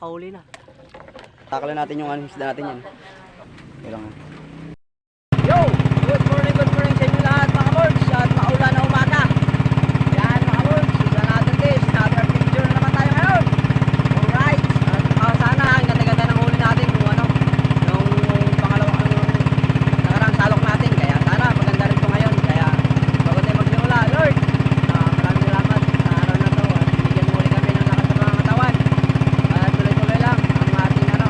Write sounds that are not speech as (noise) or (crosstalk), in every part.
Pauli na. Takalan natin yung ano, isda natin yan. Kailangan. Yo! Good morning, good morning sa inyo lahat mga boards at maulan na umaga. Yan mga boards, isa natin this. Another picture na naman tayo ngayon. Alright. At uh, sana ang ganda-ganda ng huli natin yung ano, yung pangalawa, yung nakarang salok natin. Kaya sana maganda rin ito ngayon. Kaya bago tayo magsimula, Lord, ah, maraming salamat sa araw na to at binigyan mo ulit kami ng lakas ng mga katawan. At tuloy-tuloy lang ang ating ano,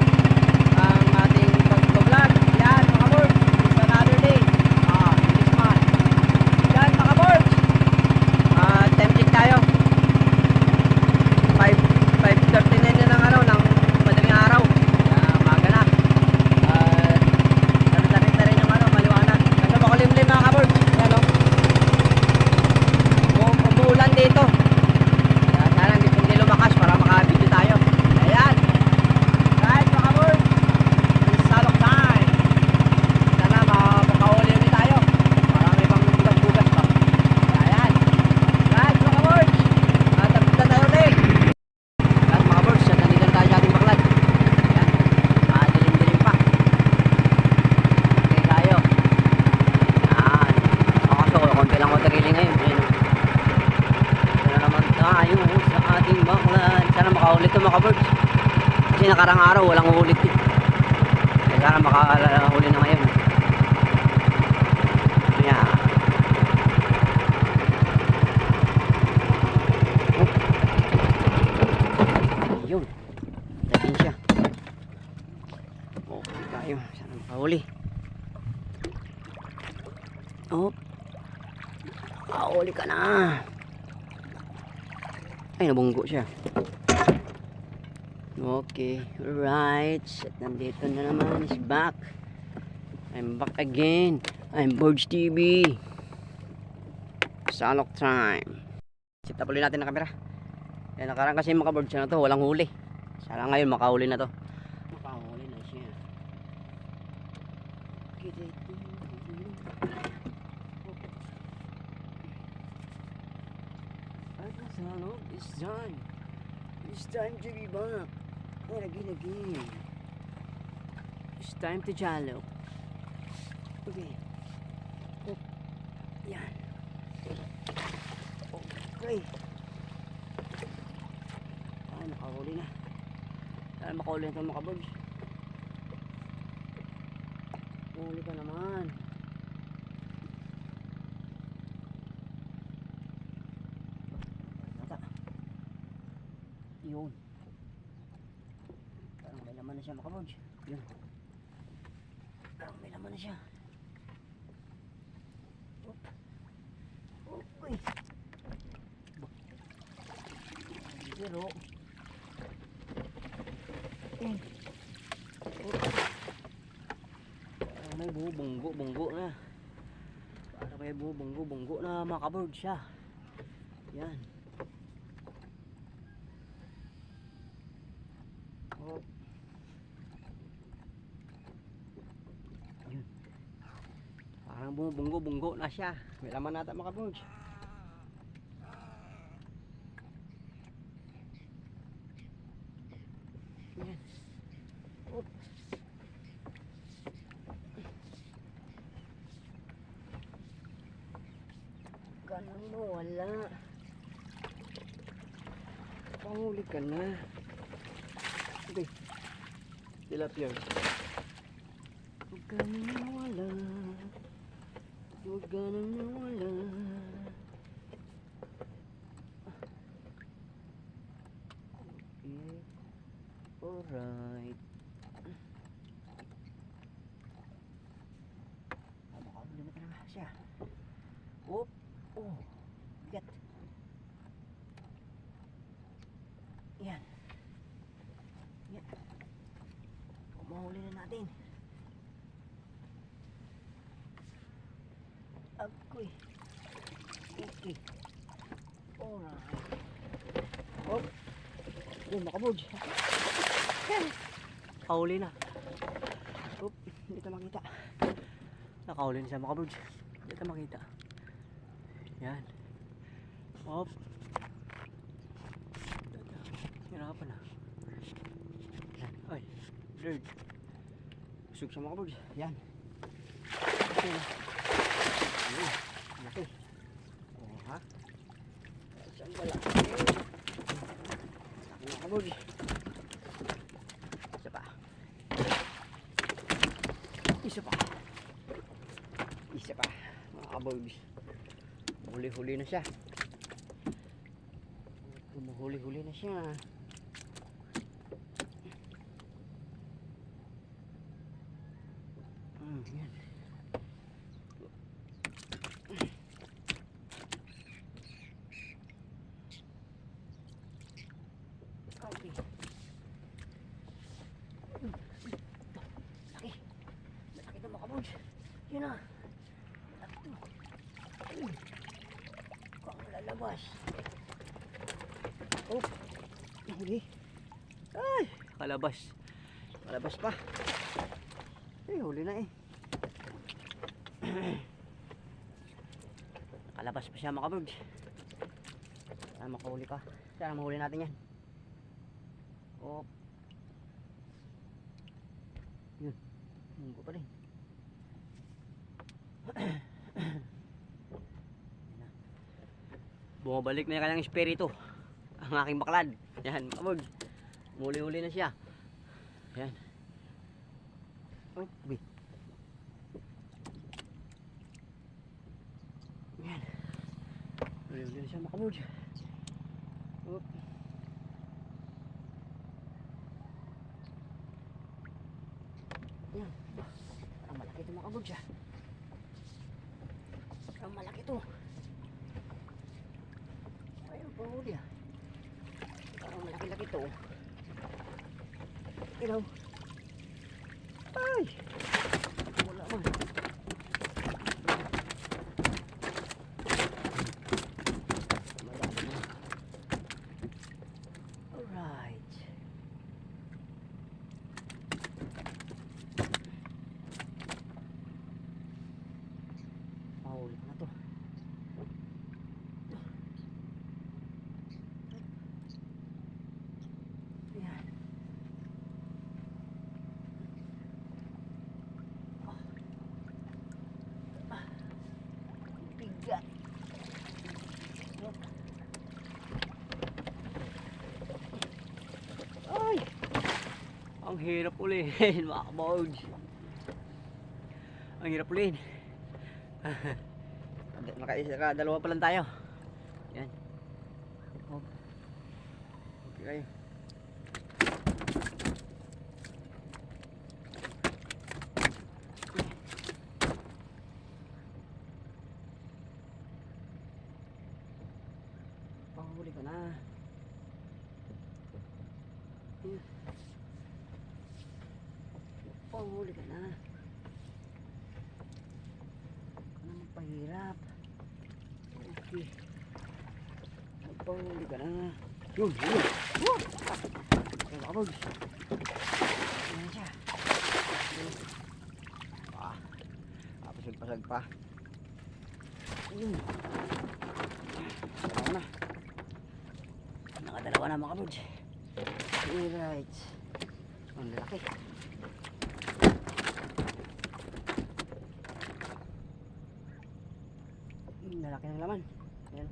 ang ating pag-vlog. Yan mga boards, it's another day. Ah, this month. Yan mga boards. Ah, time check tayo. 5 5:39 na ng ano ng madaling araw. Kaya umaga na. At tarit na rin yung ano, maliwanag. Kasi makulimlim mga kaboards. Yan o. Um, umuulan dito. Kaya sana hindi hindi lumakas para makabidyo tayo. Ayan. Guys, mga kaboards. It's salok time. Sana ma- makahuli ulit tayo. Para may pang bugas-bugas pa. Kaya ayan. Guys, mga kaboards. At tapos na tayo ulit. At mga birds, yan, nandito na tayo sa ating baklad. Yan. Ah, dilim-dilim pa. Okay tayo. Yan. Ako so, konti lang water healing ngayon. Ayan. oh. Ito na naman tayo sa ating baklad. Sana makaulit ito mga birds. Kasi nakarang araw, walang ulit eh. Kaya sana makahuli na ngayon. Yan. Yun. Lagin siya. Okay tayo. Sana makahuli. Oh. Makahuli ka na. Ay, nabunggo siya. Okay. Alright. At nandito na naman. He's back. I'm back again. I'm Birds TV. Salok time. Sit up ulit natin ang camera. Eh, nakarang kasi mga birds na to, walang huli. Sana ngayon makahuli na to. Makahuli na siya. At masalo, it's time. It's time to be back. And again, again. It's time to jalo. Okay. Oh. Yan. Okay. Ah, nakahuli na. Sana makahuli na itong mga birds. Huli ka naman. Tata. Yun. Parang may laman na siya mga birds. Yun. Parang may laman na siya. Oop. Uy. Pero, eh, parang may buho, bunggo, bunggo na. Parang may buho, bunggo, bunggo na mga kabird siya. Yan. Oh. Yun. Parang buho, bunggo, bunggo na siya. May laman nata mga kabirds. Yan. Oh. Ganun mo, wala. Panguli ka na. Okay. Tilapia. Huwag ka na nawala. Huwag ka na nawala. Okay. Alright. Ah, makahuli na talaga siya. Oop. Oh. Bigat. Yan. Yan. Kumahuli na natin. Agoy. Okay. Alright. Oh. Yun, makabudge. Kahuli na. Oop, hindi ka makita. Nakahuli na siya makita makita. Yan. Op. Hirapan na. Yan. Ay bird busog siya mga kapag. Yan. Okay na. Ayun laki oh ha saan pala ayun mga kapag Kaburgs. Huli-huli na siya. Humuhuli-huli na siya. Mm, yan. Okay. Mm, Laki. Laki na mga kabuds. Yun na. Laki to. Mm. Kung lalabas. Oh. Huli. Ay. Kalabas. Kalabas pa. Eh, huli na eh. (clears throat) Nakalabas pa siya mga kabuds. Sana makahuli pa. Sana mahuli natin yan. Oh. Yun. Munggo pa rin. (clears throat) Bumabalik na yung kanyang espiritu. Ang aking baklad. Yan, mga. Muli-huli na siya. Yan. Oh, bi. Yan. Muli-huli na siya mga kabuds. Oh. Yan. Parang malaki ito mga kabuds ah. Parang malaki ito. Ayun, pahuli ah. Parang malaki-laki ito. Ilaw. Ay! Wala man. Malaki na. Alright. Mahuli ko na to. Yan. Ah. Bigat. Ay! Ang hirap ulihin, (laughs) mga kabogs. Ang hirap ulihin. (laughs) Nakaisa ka, dalawa pa lang tayo. Yan. Okay kayo. Pahuli ka na. Ayan. Pahuli ka na. Huwag ka na magpahirap. Okay. Magpahuli ka na. Yun, yun. Woo! Ayan, siya. Ah. Pasag-pasag pa. Yun. Dalawa na. Nakadalawa na mga kabuds. Alright. Ang laki. Ang lalaki ng laman. Ayan.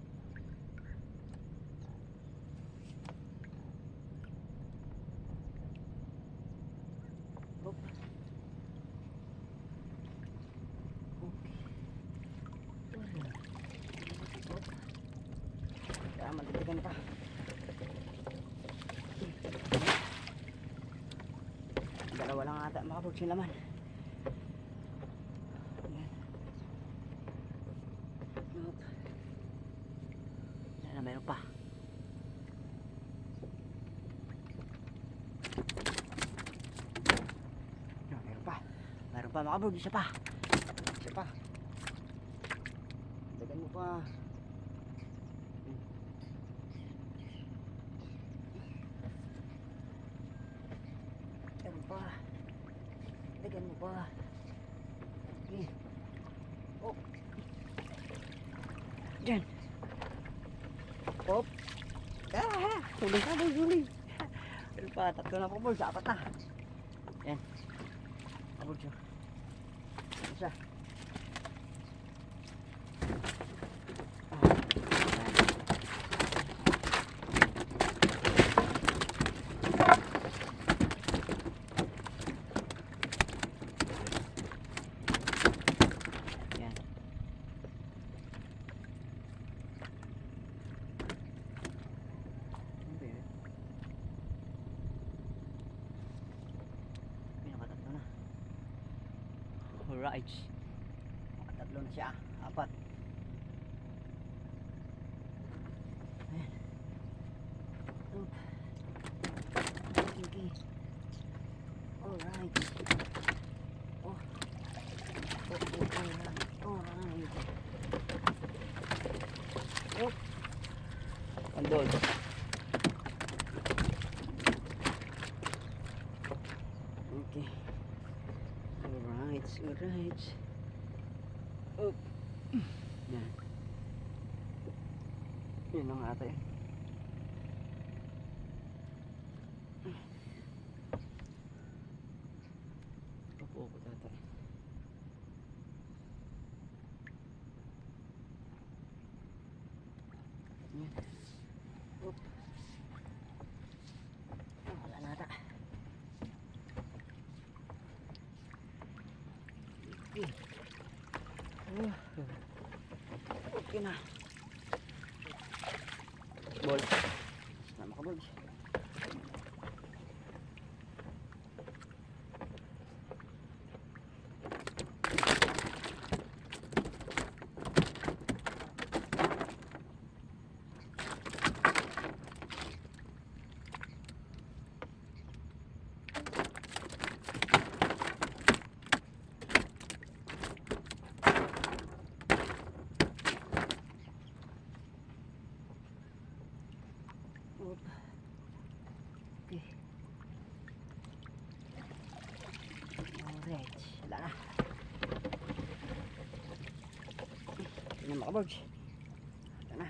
Hop. Okay. Alright. Hop. Kaya matitigan pa. Makapag yung laman. Ayan. Yup. Ayan na, mayroon pa. Ayan, mayroon pa. Mayroon pa makapag, isa pa. Isa pa. Dagan mo pa. Dagan pa. Dagan mo pa. Okay. Oh. Diyan. Hop. Ah, huli ka, boy, huli. Ano pa, tatlo na po, boy, apat na. Yan. Abot siya. Isa. Ah, yan. Yan. Ano ba yun? Pinakatatlo na. Alright. Nakatatlo na siya. Apat. Ayan. Oop. Okay. Alright. Oh. Okay, alright. Alright. Oh. Andun. Okay. Alright, alright. Up. Yan. Yun lang ata yun. Opo, opo tata. Yan. Up. Ah, wala na ata. Okay. Oh. Okay na. Ball. Na makabol. Oop. Okay. Alright. Wala na. Hindi na makabarge. Wala na.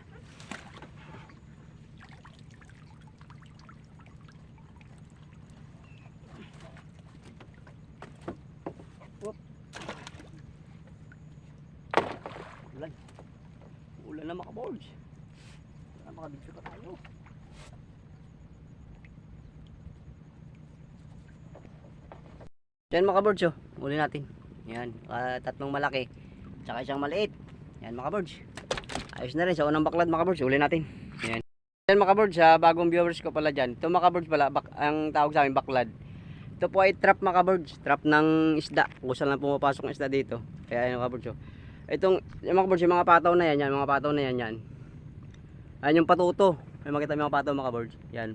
Oop. Ulan. Ulan na makabarge. Wala makabidyo pa tayo. Yan mga birds oh. Uli natin. Yan. ah, tatlong malaki. Tsaka isang maliit. Yan mga birds. Ayos na rin. Sa unang baklad mga birds. Uli natin. Yan. Yan mga birds. Sa bagong viewers ko pala dyan. Ito mga birds pala. Bak ang tawag sa amin baklad. Ito po ay trap mga birds. Trap ng isda. Kung saan lang pumapasok ng isda dito. Kaya yan mga birds oh. Itong yung mga birds. Yung mga pataw na yan. Yan. Mga pataw na yan. Yan. Ayan yung patuto. May makita mga pataw mga birds. Yan.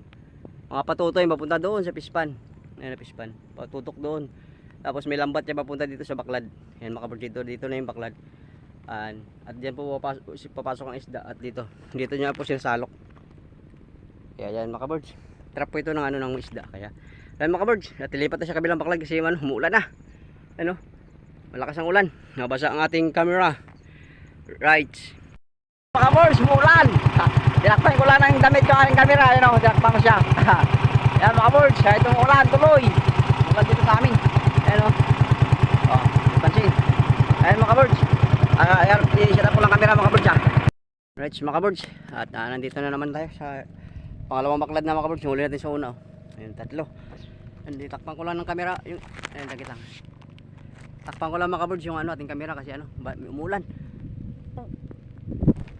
Mga patuto yung papunta doon sa pispan. Ayan na pispan. Patutok doon. Tapos may lambat siya papunta dito sa baklad. Ayan makabird dito. Dito na yung baklad. Ayan. At diyan po papasok, papasok ang isda. At dito. Dito niya po sinasalok. Kaya yan makabirds. Trap po ito ng ano ng isda. Kaya ayan makabirds. Natilipat na sa kabilang baklad kasi ano, umuulan na. Ano? Malakas ang ulan. Nabasa ang ating camera. Right. Makabirds, umuulan. Ha, Tinakpan ko lang ng damit yung aking camera. Ayan o, tinakpan ko siya. (laughs) Ayan mga birds, itong ulan tuloy. Ulan dito sa amin. Ayan o. Oh, pansin. Ayan mga birds. Ah, ayan, i-set up ko lang camera mga birds ha. Right, mga birds. At ah, nandito na naman tayo sa pangalawang baklad na mga. Yung huli natin sa una. Oh. Ayan, tatlo. Hindi, takpan ko lang ng camera. Yung, ayan, dagit lang. Takpan ko lang mga birds yung ano, ating camera kasi ano, umulan.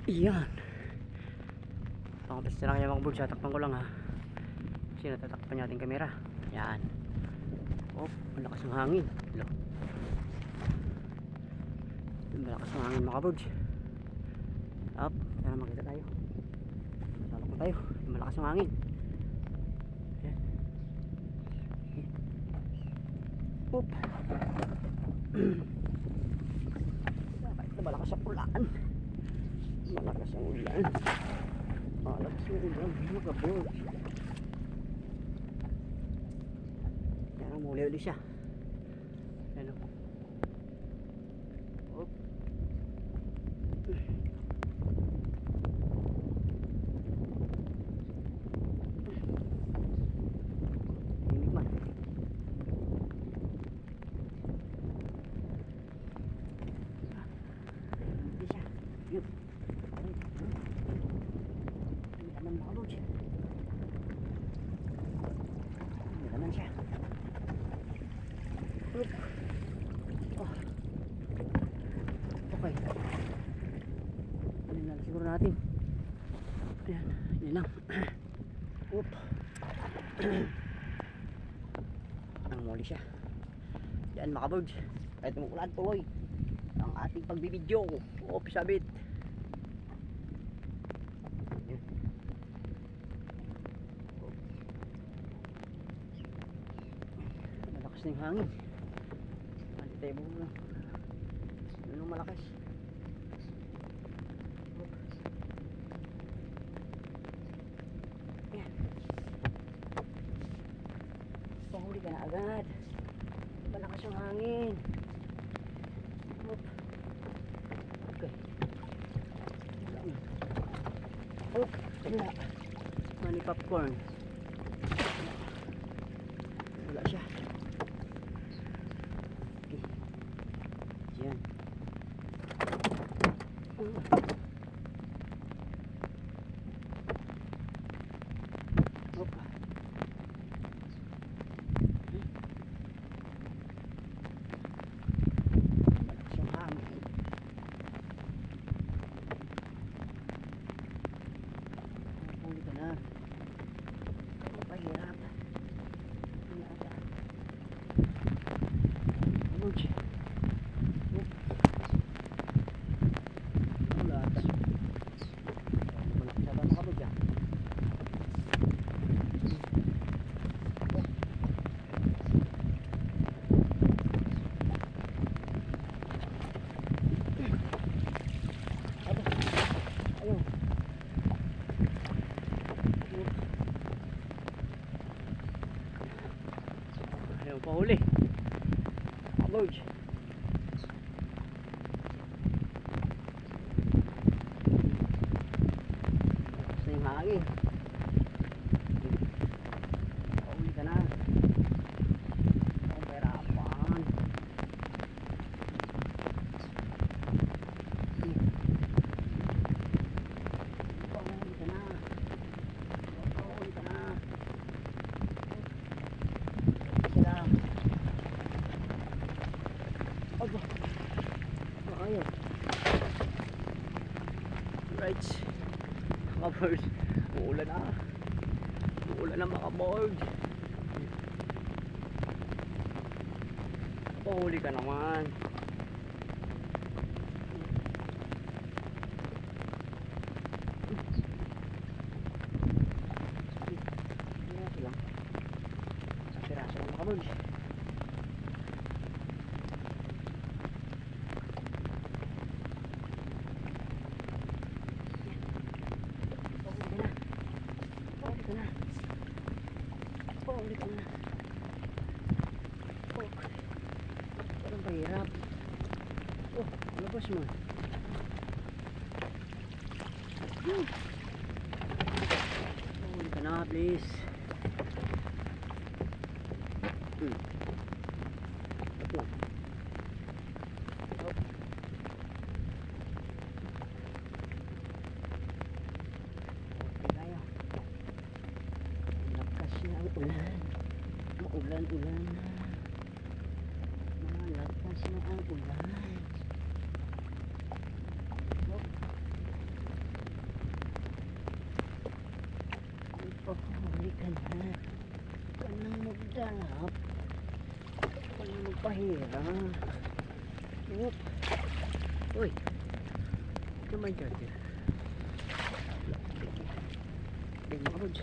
Iyan. Pangapos na lang yung mga ha. Takpan ko lang ha. Kasi natatakpan niya ating kamera. Yan. Oh, malakas ang hangin. Hello. Malakas ang hangin mga birds. Up, sana makita tayo. Salok na tayo. Malakas ang hangin. Yan. Oop. Bakit na malakas ang ulan? Malakas ang ulan. Malakas ang ulan. Mga birds. Kaya muli ulit siya. Ano? Oop. Tinig man. Oop. Ang muli siya. Yan mga birds. Kahit umuulan tuloy. Ang ating pagbibidyo. Oop, sabit. Malakas na yung hangin. Tayo bumula. Ano malakas? Oop. Yan. Pahuli ka na agad. Malakas yung hangin. Oop. Okay. Wala na. Oop. Wala. Money popcorn. Wala siya. Okay. Yan. Oop. Malakas yung hangin. Huli ka na. Ang pahirap. Ano ata? Ano siya? Oop. Wala ata. Malaki na ba nakabog yan? Aba. Ayun. Ayaw pa huli. Aboard. Lakas na yung hangin. Pauli ka na. Ang perapan. Pauli ka na. Pauli ka na. Sila. Aba. Aba, ayaw. Right. Birds. Uulan na. Uulan na mga bird. Pahuli ka naman. Piraso lang. Piraso lang mga birds. Pahuli ka na. Ka na. Oh. Parang mahirap. Oh, labas mo. Hmm. Pahuli ka na, please. Hmm. Ito. Oh. Okay tayo. Lakas na ang ulan. Maulan-ulan na. Malakas na ang ulan. Oh. Ipahuli ka na. Ka Ka nang magpahira. Oop. Uy. May charger. Sige, mga rods.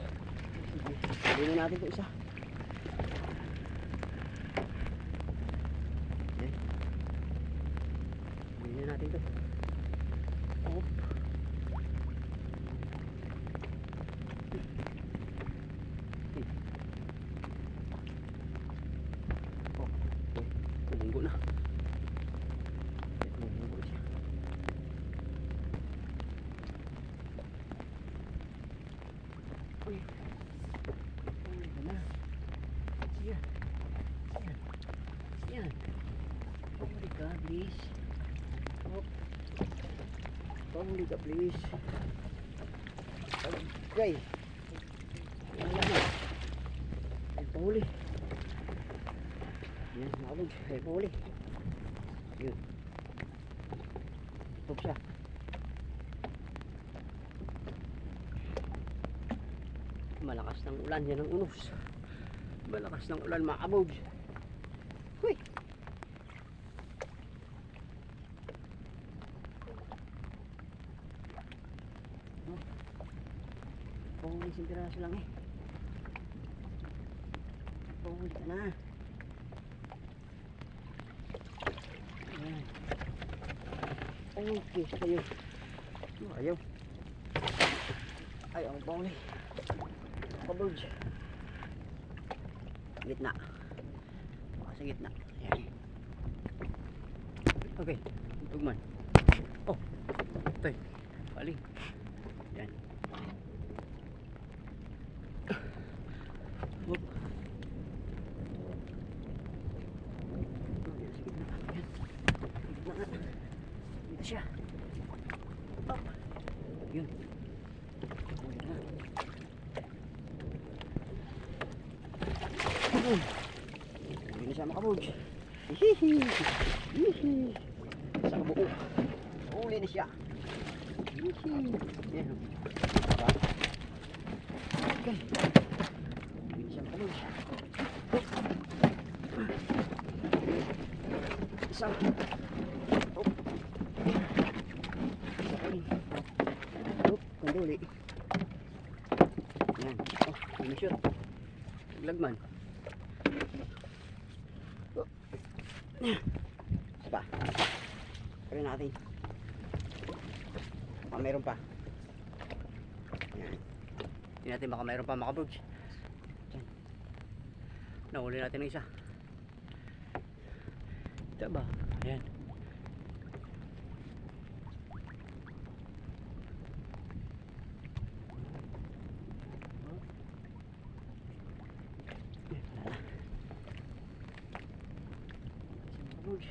Sige, sabihin na natin ito isa. Sabihin na natin ito. Oop. Oh, uy, tumunggo na. Tumunggo siya. Uy. Uy, ito na. Yan. Yan. Yan. Pahuli ka, please. Oh. Pahuli ka, please. Okay. Ay, pahuli. Yan, nakabog. Ay, pahuli. Yun. Stop siya. Malakas ng ulan, yan ang unos. Malakas ng ulan mga kabog. Piraso lang eh. Pong ka na. Ayan. Okay, sa'yo. Oh, ayaw. Ay, ang eh. Kabog. Gitna. Baka sa gitna. Ayan. Okay, tugman. Oh, tay. Paling. Yan. Hop. Oh, yan, sa gitna. Yan. Sa gitna nga. Dito siya. Up. Yun. Oh, yan na. Ayun. Hindi na siya makabog. Hihihi. Hihi. Sa buo. Uli na siya. Hihi. Yan. Diba? Okay. Hindi na siya makabog. Isa. Oh. Isa pa rin. Kanduli. Yan. Oh, siya. Lagman. Oh. Pa. Kaya natin. Baka meron pa. Yan. Hindi natin baka meron pa makabroach. Yan. Nahuli natin ng isa. Ito ba? Ayan. Yan, wala na. Isang makabroach.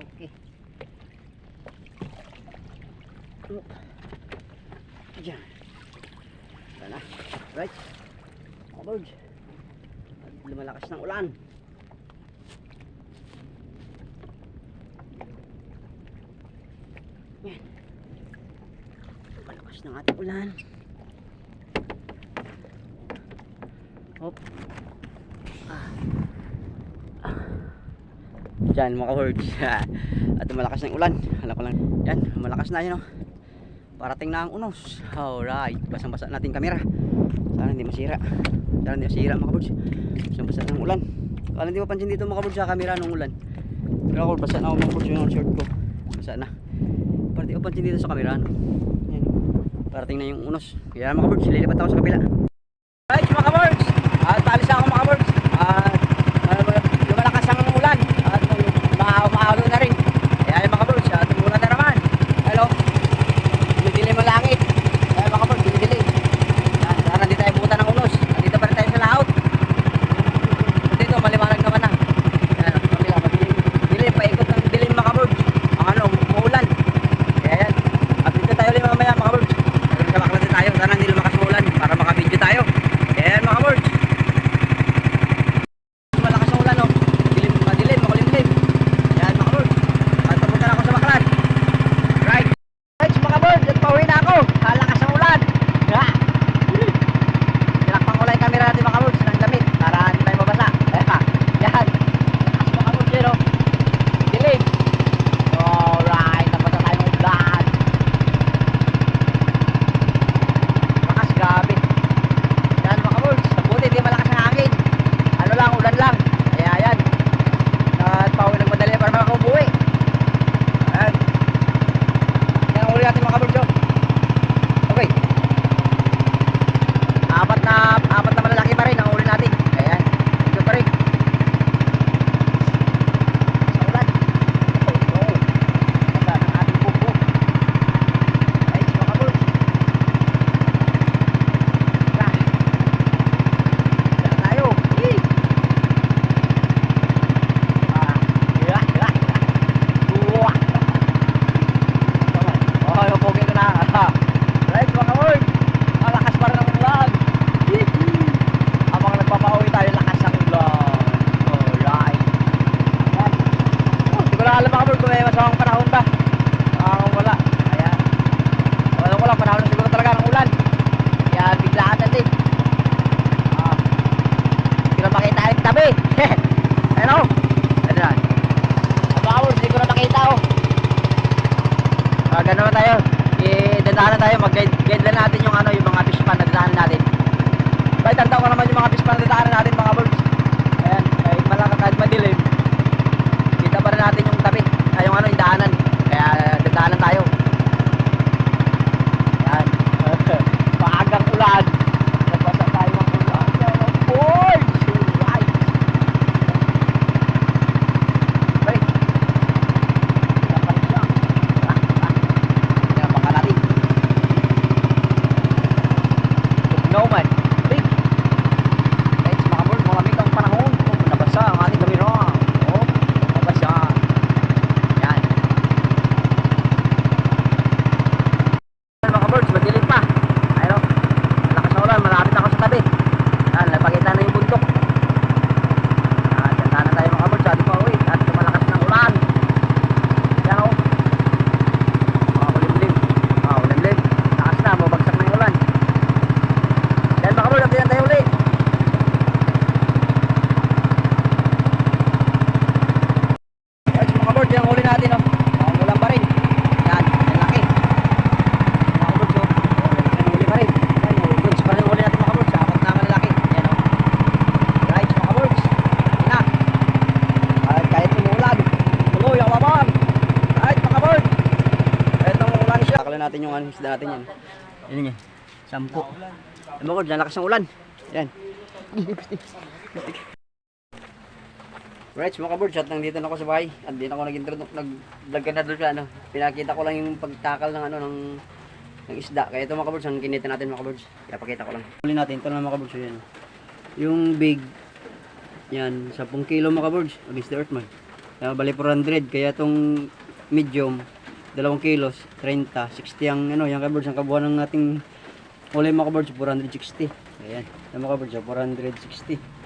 Okay. Oh. Diyan. Wala na. Right. Mga birds. Lumalakas ng ulan. Yan. Malakas ng ating ulan. Hop. Ah. Ah. Diyan mga hordes. (laughs) At malakas ng ulan. Alam ko lang. Yan, malakas na yun oh. Parating na ang unos. Alright. Basang-basa natin kamera. Sana hindi masira. Sana hindi masira mga hordes. Basang-basa ng ulan. Kala hindi mapansin dito mga hordes sa kamera nung ulan. Pero ako, basa na ako mga hordes yung short ko. Basa na. Para di ko pansin dito sa kamera. No? Yan. Parating na yung unos. Kaya mga hordes, lilipat ako sa kabila. Alright mga kabirds. At paalis ako mga kabirds. Yung ano, isda natin yan. Yan yan. Sampo. Mga kabards, lalakas ng ulan. Yan. Right, mga kabards, at nandito na ako sa bahay. At di na ako nag-intro, nag-vlog ka na doon sa ano. Pinakita ko lang yung pagtakal ng ano, ng, ng isda. Kaya ito mga kabards, ang kinita natin mga kabards. Kaya pakita ko lang. Huli natin, ito na mga kabards, yan. Yung big, yan, 10 kilo mga kabards, against the earthman. Kaya bali 400, kaya itong medium, 2 kilos, 30, 60 ang ano, yung kabards, ang kabuuan ng ating huli mga kabards, 460. Ayan, yung mga kabards, 460.